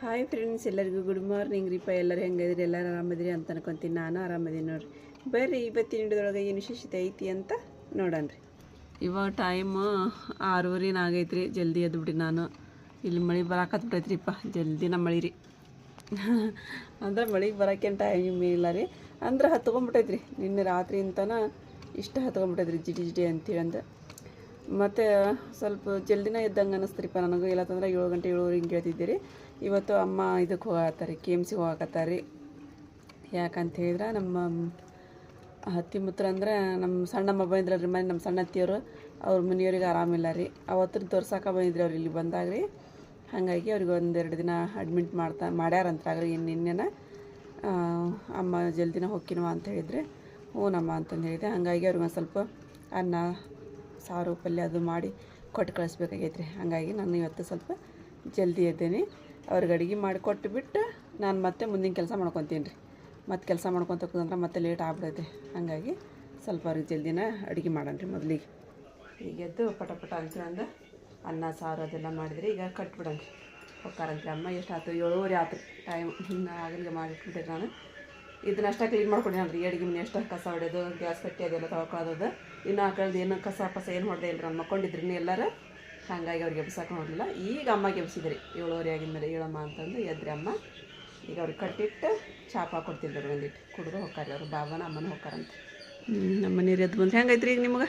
Hi friends ಎಲ್ಲರಿಗೂ good morning ರೀಪ ಎಲ್ಲರೂ ಹೆಂಗಿದ್ರಿ? ಎಲ್ಲರೂ ಆರಾಮದಿರಿ ಅಂತ ಅನ್ಕೊಂತೀನಿ. ನಾನು ಆರಾಮದೀನಿ ನೋಡ್ರಿ. ಬರ್ರಿ ಇವತ್ತಿನ ಹಿಡಿದೊಳಗೆ ಏನು ವಿಶೇಷತೆ ಐತಿ ಅಂತ ನೋಡಣ್ರಿ ಇವಾಗ ಟೈಮ್ ಆರೂವರೆ ರೀ ಜಲ್ದಿ ಎದ್ಬಿಡಿ ಬಿಡಿ ನಾನು. ಇಲ್ಲಿ ಮಳೆ ಬರಾಕತ್ಬಿಟ್ಟೈತ್ರಿಪ್ಪ ಜಲ್ದಿನ ಮಳೆ ರೀ. ಅಂದ್ರೆ ಮಳೆಗೆ ಬರೋಕ್ಕೇನು ಟೈಮ್ ಇಲ್ಲ ರೀ. ಅಂದ್ರೆ ಹತ್ಕೊಂಡ್ಬಿಟ್ಟೈತ್ರಿ ನಿನ್ನೆ ರಾತ್ರಿ ಅಂತಾನ ಇಷ್ಟ ಹತ್ಕೊಂಡ್ಬಿಟ್ಟೈತ್ರಿ ಜಿಡಿ ಜಿಡಿ ಅಂತೇಳಿ ಅಂದ ಮತ್ತು ಸ್ವಲ್ಪ ಜಲ್ದಿನ ಎದ್ದಂಗೆ ಅನ್ನಿಸ್ತ್ರಿಪ್ಪ ಇಲ್ಲ ಅಂತಂದ್ರೆ ಏಳು ಗಂಟೆ ಏಳುವರೆ ಹಿಂಗೆ ಹೇಳ್ತಿದ್ದೀರಿ ಇವತ್ತು ಅಮ್ಮ ಇದಕ್ಕೆ ಹೋಗತ್ತಾರೆ ಕೆ ಎಂ ಸಿ ಹೋಗಕತ್ತಾರೆ ಯಾಕಂತ ಹೇಳಿದ್ರೆ ನಮ್ಮ ಹತ್ತಿ ಮುತ್ರ ಅಂದ್ರೆ ನಮ್ಮ ಸಣ್ಣಮ್ಮ ಬಂದ್ರಲ್ರಿ ಮನೆ, ನಮ್ಮ ಸಣ್ಣ ಅತ್ತಿಯವರು, ಅವ್ರ ಮನೆಯವ್ರಿಗೆ ಆರಾಮಿಲ್ಲ ರೀ. ಅವತ್ತು ತೋರ್ಸಾಕ ಬಂದಿದ್ರಿ ಅವ್ರು ಇಲ್ಲಿ ಬಂದಾಗ ರೀ. ಹಾಗಾಗಿ ಅವ್ರಿಗೆ ಒಂದೆರಡು ದಿನ ಅಡ್ಮಿಟ್ ಮಾಡ್ತಾ ಮಾಡ್ಯಾರಂತ್ರಾಗ್ರಿ ಇನ್ನು ನಿನ್ನೆನ. ಅಮ್ಮ ಜಲ್ದಿನ ಹೊಕ್ಕಿನವ ಅಂತ ಹೇಳಿದ್ರೆ ಹ್ಞೂನಮ್ಮ ಅಂತಂದು ಹೇಳಿದೆ. ಹಾಗಾಗಿ ಅವ್ರಿಗೆ ಒಂದು ಸ್ವಲ್ಪ ಅನ್ನ, ಸಾರು, ಪಲ್ಯ ಅದು ಮಾಡಿ ಕೊಟ್ಟು ಕಳಿಸ್ಬೇಕಾಗೈತೆ ರೀ. ಹಾಗಾಗಿ ನಾನು ಇವತ್ತು ಸ್ವಲ್ಪ ಜಲ್ದಿ ಎದ್ದೇನೆ. ಅವ್ರಿಗೆ ಅಡುಗೆ ಮಾಡಿಕೊಟ್ಟು ಬಿಟ್ಟು ನಾನು ಮತ್ತೆ ಮುಂದಿನ ಕೆಲಸ ಮಾಡ್ಕೊತೀನಿ ರೀ. ಮತ್ತೆ ಕೆಲಸ ಮಾಡ್ಕೊತ ಹೋಗ್ತಂದ್ರೆ ಮತ್ತೆ ಲೇಟ್ ಆಗ್ಬಿಡೈತೆ ಹಾಗಾಗಿ ಸ್ವಲ್ಪ ಅವ್ರಿಗೆ ಜಲ್ದಿನ ಅಡುಗೆ ಮಾಡೋಣ ರೀ ಮೊದಲಿಗೆ. ಈಗ ಎದ್ದು ಪಟ ಪಟ ಅಂತಂದು ಅನ್ನ, ಸಾರು ಅದೆಲ್ಲ ಮಾಡಿದ್ರಿ ಈಗ ಕಟ್ಬಿಡೋಣ ಹೊಕ್ಕಾರಂತ್ರಿ ಅಮ್ಮ ಎಷ್ಟು ಆಯ್ತು ಏಳುವರೆ ಆಯ್ತು ಟೈಮ್ ಇನ್ನು ಆಗಲಿಗೆ ಮಾಡಿಟ್ಬಿಟ್ಟೆ ನಾನು. ಇದನ್ನ ಅಷ್ಟೇ ಕ್ಲೀನ್ ಮಾಡ್ಕೊಂಡೆ ರೀ. ಅಡುಗೆ ಮನೆ ಎಷ್ಟು ಕಸ ಹೊಡೆಯೋದು ಗ್ಯಾಸ್ ಕಟ್ಟಿ ಅದೆಲ್ಲ ತೊಳ್ಕೊಳ್ಳೋದು ಇನ್ನು ಆ ಕಳೆದು ಏನು ಕಸ ಪಸ ಏನು ಹೊಡೆದೇ ಇಲ್ಲ ನಾನು ಮಕ್ಕೊಂಡಿದ್ರಿ ಎಲ್ಲರೂ. ಹಾಗಾಗಿ ಅವ್ರಿಗೆ ಎಬ್ಸಕ್ಕೆ ಹೋಗಲಿಲ್ಲ. ಈಗ ಅಮ್ಮ ಎಬ್ಸಿದ್ರಿ ಏಳುವರೆ ಆಗಿದ್ಮೇಲೆ ಏಳಮ್ಮ ಅಂತಂದು ಎದ್ರಿ ಅಮ್ಮ. ಈಗ ಅವ್ರಿಗೆ ಕಟ್ಟಿಟ್ಟು ಚಾಪ ಕೊಡ್ತಿದ್ರು ಒಂದಿಟ್ಟು. ಕುಡಿದು ಹೋಗ್ತಾರೆ ಅವ್ರ. ಬಾಬನ ಅಮ್ಮನ ಹೋಕ್ಕಾರಂತೆ ನಮ್ಮ ಮನೆಯವ್ರು ಎದ್ದು ಬಂದ್ರೆ ಹೆಂಗೈತ್ರಿ ಈಗ ನಿಮ್ಗೆ?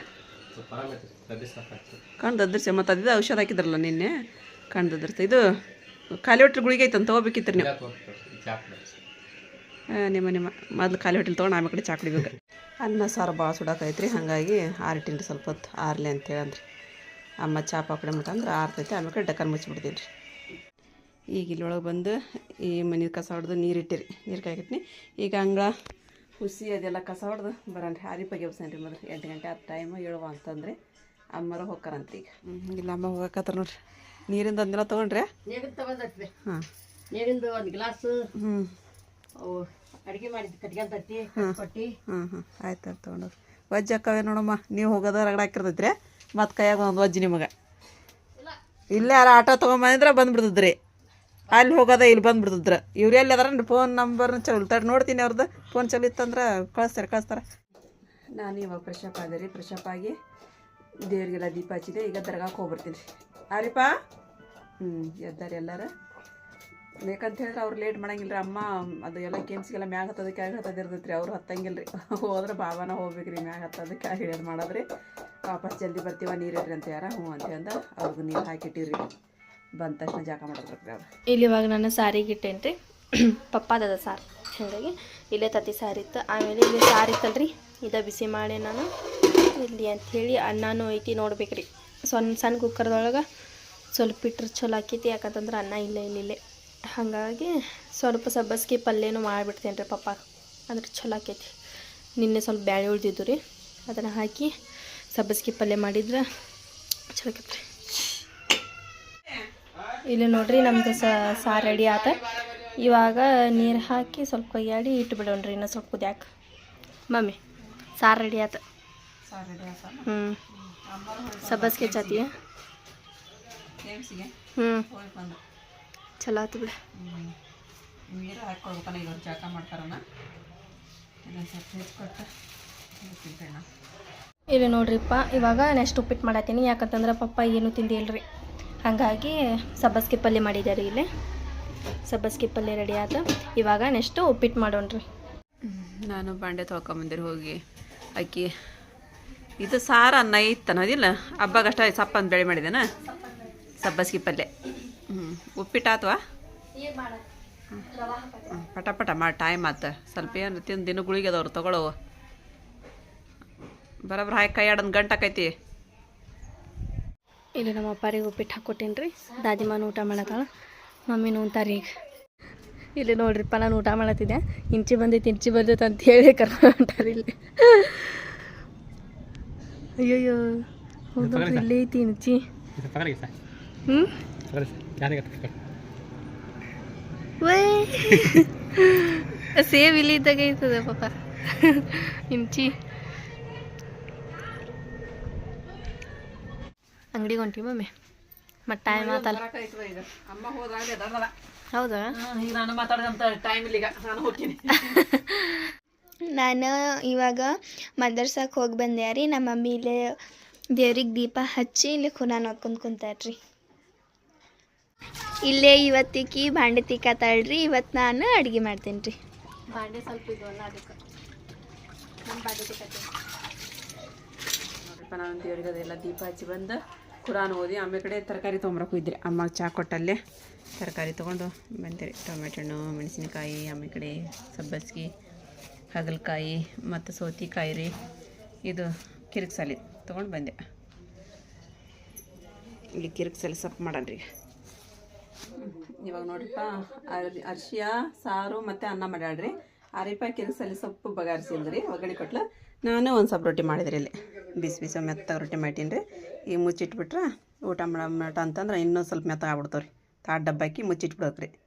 ಕಣ್ದದ್ರಸ ಮತ್ತು ಅದಿದ ಔಷಧ ಹಾಕಿದ್ರಲ್ಲ ನಿನ್ನೆ? ಕಣ್ದದ್ರಸ ಇದು ಖಾಲಿ ಹೊಟ್ಟೆ ಗುಳಿಗೆ ಐತಂತ ತೊಗೋಬೇಕಿತ್ತು. ನೀವು ಹಾಂ ನಿಮ್ಮ ನಿಮ್ಮ. ಮೊದ್ಲು ಖಾಲಿ ಹೊಟ್ಟೆಲಿ ತೊಗೊಂಡು ಆಮೇಲೆ ಕಡೆ ಚಾ ಕುಡಿಬೇಕು. ಅನ್ನ ಸಾರು ಭಾಳ ಸುಡಾಕೈತ್ರಿ ಹಾಗಾಗಿ ಆರಿಟ್ಟಿನ್ರಿ ಸ್ವಲ್ಪ ಹೊತ್ತು ಆರ್ಲಿ ಅಂತೇಳಿ ಅಂದ್ರಿ ಅಮ್ಮ ಚಾ ಪಾಪಡೆ ಮುಟ್ಟಂದ್ರೆ ಅಂದ್ರೆ ಆರ್ತೈತೆ. ಆಮೇಲೆ ಡಕ್ಕನ್ ಮುಚ್ಚಿಬಿಡ್ತೀನಿ ರೀ. ಈಗ ಇಲ್ಲೊಳಗೆ ಬಂದು ಈ ಮನೆ ಕಸ ಹೊಡೆದು ನೀರು ಇಟ್ಟಿರಿ. ನೀರು ಕಾಯ್ಕಿಟ್ನಿ ಈಗ ಅಂಗಳ ಹುಸಿ ಅದೆಲ್ಲ ಕಸ ಹೊಡೆದು ಬರನ್ರಿ ಹಾರಿ ಎಬ್ಸೇನೆ ರೀ ಮೊದಲು. ಎಂಟು ಗಂಟೆ ಹತ್ತು ಟೈಮ್ ಏಳುವ ಅಂತಂದ್ರೆ ಅಮ್ಮರು ಹೋಗ್ತಾರಂತ ಈಗ. ಇಲ್ಲ ಅಮ್ಮ ಹೋಗಕತ್ತಾರ ನೋಡ್ರಿ. ನೀರಿಂದ ಒಂದಿನ ತೊಗೊಂಡ್ರೆ? ಹಾಂ. ನೀರಿಂದು ಒಂದು ಗ್ಲಾಸ್. ಹ್ಞೂ ಅಡುಗೆ ಮಾಡಿದ್ದು ಕೊಟ್ಟಿ. ಹ್ಞೂ ಹ್ಞೂ ಆಯ್ತು ಆಯ್ತು ತೊಗೊಂಡ್ರಿ ವಜ್ಜಕ್ಕವೇ ನೋಡಮ್ಮ? ನೀವು ಹೋಗೋದ ರಗಡ ಹಾಕಿರ್ತೈತ್ರಿ. ಮತ್ತು ಕೈಯಾಗ ಒಂದು ಅಜ್ಜಿ ನಿಮಗೆ. ಇಲ್ಲೇ ಯಾರು ಆಟೋ ತೊಗೊಂಬಂದ್ರೆ ಬಂದ್ಬಿಡ್ತಿದ್ರಿ. ಅಲ್ಲಿ ಹೋಗೋದ ಇಲ್ಲಿ ಬಂದ್ಬಿಡ್ತಿದ್ರು. ಇವ್ರು ಎಲ್ಲಿ ಅದಾರ ಫೋನ್ ನಂಬರ್ ತಡ್ ನೋಡ್ತೀನಿ ಅವ್ರದ್ದು ಫೋನ್ ಚಲೋ ಇತ್ತಂದ್ರೆ ಕಳಿಸ್ತಾರೆ ಕಳಿಸ್ತಾರೆ. ನಾನು ಇವಾಗ ಫ್ರೆಶಪ್ ಆದೆ ರೀ. ಫ್ರೆಶಪ್ ಆಗಿ ದೇವ್ರಿಗೆಲ್ಲ ದೀಪ ಹಚ್ಚಿದೆ. ಈಗ ದರ್ಗಾಕ್ಕೆ ಹೋಗ್ಬಿಡ್ತೀನಿ ರೀ ಆರಿಪಾ? ಹ್ಞೂ ಎದ್ದಾರೆ ಎಲ್ಲರೂ? ಬೇಕಂತ ಹೇಳಿದ್ರೆ ಅವ್ರು ಲೇಟ್ ಮಾಡಂಗಿಲ್ಲ ರೀ ಅಮ್ಮ, ಅದು ಎಲ್ಲ ಕೆಮ್ಸಿಗೆಲ್ಲ ಮ್ಯಾಗ ಹತ್ತೋದು ಕೆಳಗೆ ಹತ್ತೋದು ರೀ ಅವ್ರು ಹತ್ತಂಗಿಲ್ಲ ರೀ ಹೋದ್ರೆ ಬಾಬಾನ ಹೋಗ್ಬೇಕು ರೀ ಮ್ಯಾಗ ಹತ್ತೋದು ಕೆಳಗೆ ಹಿಡಿಯೋದು ಮಾಡೋದ್ರಿ. ವಾಪಸ್ ಜಲ್ದಿ ಬರ್ತೀವ, ನೀರು ಅಂತ ಯಾರ? ಹ್ಞೂ ಅಂತ ಅಂದ ಅವ್ರಿಗೆ ನೀರು ಹಾಕಿಟ್ಟಿವ್ರಿ. ಬಂದ ತಕ್ಷಣ ಜಾಕ ಮಾಡಿದ್ರಿ ಅವ್ರು. ಇಲ್ಲಿ ಇವಾಗ ನಾನು ಸಾರಿಗೆ ಇಟ್ಟೇನಿ ರೀ ಪಪ್ಪಾದದ ಸಾರು ಹಾಗಾಗಿ. ಇಲ್ಲೇ ತತ್ತಿ ಸಾರಿ ಇತ್ತು. ಆಮೇಲೆ ಇಲ್ಲಿ ಸಾರಿ ಇತ್ತಲ್ರಿ. ಇದ ಬಿಸಿ ಮಾಡಿ ನಾನು. ಇಲ್ಲಿ ಅಂಥೇಳಿ ಅನ್ನನೂ ಐತಿ ನೋಡ್ಬೇಕ್ರಿ. ಸಣ್ಣ ಸಣ್ಣ ಕುಕ್ಕರ್ದೊಳಗೆ ಸ್ವಲ್ಪ ಇಟ್ರೆ ಚಲೋ ಆಕೈತಿ. ಯಾಕಂತಂದ್ರೆ ಅನ್ನ ಇಲ್ಲ ಇಲ್ಲಿಲ್ಲೇ ಹಾಗಾಗಿ ಸ್ವಲ್ಪ ಸಬ್ಬಸ್ಗೆ ಪಲ್ಯನೂ ಮಾಡಿಬಿಡ್ತೇನೆ ರೀ ಪಪ್ಪ ಅಂದ್ರೆ ಚಲೋ ಆಕೈತಿ. ನಿನ್ನೆ ಸ್ವಲ್ಪ ಬ್ಯಾಳೆ ಉಳ್ದಿದ್ದು ರೀ. ಅದನ್ನು ಹಾಕಿ ಸಬ್ಬಸ್ಗೆ ಪಲ್ಯ ಮಾಡಿದ್ರೆ ಚಲೋ ಆಕೈತಿ ಇಲ್ಲಿ ನೋಡ್ರಿ ನಮ್ದು ಸಾರು ರೆಡಿ ಆತ. ಇವಾಗ ನೀರು ಹಾಕಿ ಸ್ವಲ್ಪ ಕೈಯಾಡಿ ಇಟ್ಟು ರೀ ಇನ್ನೂ ಸ್ವಲ್ಪ ಕುದ್ಯಾಕೆ. ಮಮ್ಮಿ ಸಾರು ರೆಡಿ ಆತ. ಹ್ಞೂ ಸಬ್ಬಸ್ಗೆ ಚತಿ ಕೆಮ್ಸಿಗೆ ಹ್ಞೂ ಚಲೋ ಆತು ಬಿಡ. ನೀರು ಹಾಕ್ಕೊಳ್ಬೇಕನ ಜಾಕ ಸ್ವಲ್ಪ ಹೆಚ್ಚಿಕೊಟ್ಟು ತಿಂತೇಣ ಇಲ್ಲಿ ನೋಡ್ರಿಪ್ಪ ಇವಾಗ ನೆಕ್ಸ್ಟ್ ಉಪ್ಪಿಟ್ಟು ಮಾಡತ್ತೀನಿ. ಯಾಕಂತಂದ್ರೆ ಪಪ್ಪ ಏನು ತಿಂದಿಲ್ರಿ. ಹಾಗಾಗಿ ಸಬ್ಬಸ್ಗೆ ಪಲ್ಯ ಮಾಡಿದ್ದಾರೆ ಇಲ್ಲಿ. ಸಬ್ಬಸ್ಗೆ ಪಲ್ಯ ರೆಡಿ ಆದ. ಇವಾಗ ನೆಕ್ಸ್ಟು ಉಪ್ಪಿಟ್ಟು ಮಾಡೋಣ್ರಿ. ನಾನು ಬಾಂಡೆ ತೊಳ್ಕೊಂಬಂದಿರಿ ಹೋಗಿ. ಅಕ್ಕಿ. ಇದು ಸಾರು ಅನ್ನ ಇತ್ತನೋದಿಲ್ಲ ಹಬ್ಬಗಷ್ಟ ಸಪ್ಪ ಅಂತ ಬೆಳೆ ಮಾಡಿದೇನ ಸಬ್ಬಸ್ಗಿ ಪಲ್ಯ ಹ್ಞೂ ಉಪ್ಪಿಟ್ಟು ಆತ್ವಾ? ಹ್ಮ್, ಪಟ ಪಟ ಮಾಡಿ ಟೈಮ್ ಆತ. ಸ್ವಲ್ಪ ಏನು ತಿಂದು ದಿನ ಗುಳಿಗೆ ಅದವ್ರು ತಗೊಳ್ಳೋ ಬರೋಬ್ರ ಹಾಯ್ ಕೈ ಆಡೋದು ಗಂಟೆ ಆಕೈತಿ. ಇಲ್ಲಿ ನಮ್ಮ ಅಪ್ಪಾರಿಗೆ ಉಪ್ಪಿಟ್ಟು ಹಾಕ್ಕೊಟ್ಟೇನಿ ರೀ. ದಾದಿಮಾನ ಊಟ ಮಾಡತ್ತಾಳ. ಮಮ್ಮಿನೂ ಉಂತಾರೆ ಈಗ ಇಲ್ಲಿ ನೋಡ್ರಿಪ್ಪ ನಾನು ಊಟ ಮಾಡತ್ತಿದ್ದೆ. ಇಂಚಿ ಬಂದೈತಿ ಇಂಚಿ ಬಂದೈತೆ ಅಂತ ಹೇಳಿ ಕರ್ಕೊಂಡ್ರಿ ಇಲ್ಲಿ. ಅಯ್ಯಯ್ಯೋ. ಹೌದು ಇಲ್ಲೇ ಐತಿ ಇಂಚಿ. ಹ್ಞೂ ಸೇವ್ ಇಲ್ಲಿ ಇದ್ದಾಗ ಇರ್ತದೆ ಪಾಪ. ಇಂಚಿ. ಅಂಗಡಿ ಹೊಂಟಿ ಮಮ್ಮಿ. ಮತ್ತೆ ಟೈಮ್ ಆತಲ್ಲ. ಹೌದಾ? ಈಗ ನಾನು ಮಾತಾಡೋದಂತ ಟೈಮ್ ಇಲ್ಲ ನಾನು ಹೋಗ್ತೀನಿ. ನಾನು ಇವಾಗ ಮದರ್ಸಕ್ಕೆ ಹೋಗಿ ಬಂದೆ ರೀ. ನಮ್ಮ ಮಮ್ಮಿ ಇಲ್ಲೇ ದೇವ್ರಿಗೆ ದೀಪ ಹಚ್ಚಿ ಇಲ್ಲಿ ಖುರಾನ್ ಓದ್ಕೊಂಡು ಕುಂತಾರ್ರಿ. ಇಲ್ಲೇ ಇವತ್ತಿಕ್ಕಿ ಭಾಂಡೆ ತಿಕ್ಕಾತಾಳ್ರಿ ಇವತ್ತು ನಾನು ಅಡುಗೆ ಮಾಡ್ತೀನಿ ರೀ. ಬಾಂಡೆ ಸ್ವಲ್ಪ ಇದವಲ್ಲ ಅದಕ್ಕೆ. ನಮ್ಮ ಬಾಂಡೆ ನೋಡ್ರಿಪ್ಪ ನಾನು ದೇವ್ರಿಗೆ ಅದೆಲ್ಲ ದೀಪ ಹಚ್ಚಿ ಬಂದು ಕುರಾನ್ ಓದಿ ಆಮೇಲೆ ಕಡೆ ತರಕಾರಿ ತೊಗೊಂಬರಕ್ಕೆ ಹೋಗಿದ್ರಿ ಅಮ್ಮ ಚಹಾ ಕೊಟ್ಟಲ್ಲೇ ತರಕಾರಿ ತೊಗೊಂಡು ಬಂದಿರಿ. ಟೊಮೆಟೊ ಹಣ್ಣು ಮೆಣಸಿನಕಾಯಿ ಆಮೇಲೆ ಕಡೆ ಸಬ್ಬಸ್ಗಿ ಹಾಗಲಕಾಯಿ ಮತ್ತು ಸೌತಿಕಾಯಿ ರೀ. ಇದು ಕಿರಿಕ್ಸಾಲಿ ತೊಗೊಂಡು ಬಂದೆ. ಇಲ್ಲಿ ಕಿರಿಕ್ಸಾಲಿ ಸೊಪ್ಪು ಮಾಡಣ್ರಿ ಇವಾಗ ನೋಡ್ರಿಪ್ಪ, ಅರ್- ಅರ್ಶಿಯ, ಸಾರು ಮತ್ತು ಅನ್ನ ಮಾಡ್ಯಾಡ್ರಿ ಆರಿಪ ಕೆಲಸಲ್ಲಿ ಸೊಪ್ಪು ಬಗಾರಿಸಿದ್ರಿ, ಒಗ್ಗರಣೆ ಕೊಟ್ಲ. ನಾನು ಒಂದು ಸ್ವಲ್ಪ ರೊಟ್ಟಿ ಮಾಡಿದ್ರಿ ಇಲ್ಲಿ. ಬಿಸಿ ಬಿಸಿ ಮೆತ್ತಗೆ ರೊಟ್ಟಿ ಮಾಡ್ತೀನಿ ರೀ. ಈಗ ಮುಚ್ಚಿಟ್ಬಿಟ್ರೆ ಊಟ ಮಾಡೋ ಮಟ ಅಂತಂದ್ರೆ ಇನ್ನೂ ಸ್ವಲ್ಪ ಮೆತ್ತ ಆಗ್ಬಿಡ್ತಾವ್ರಿ. ತಾಟ್ ಡಬ್ಬ ಹಾಕಿ ಮುಚ್ಚಿಟ್ಬಿಡೋಕೆ ರೀ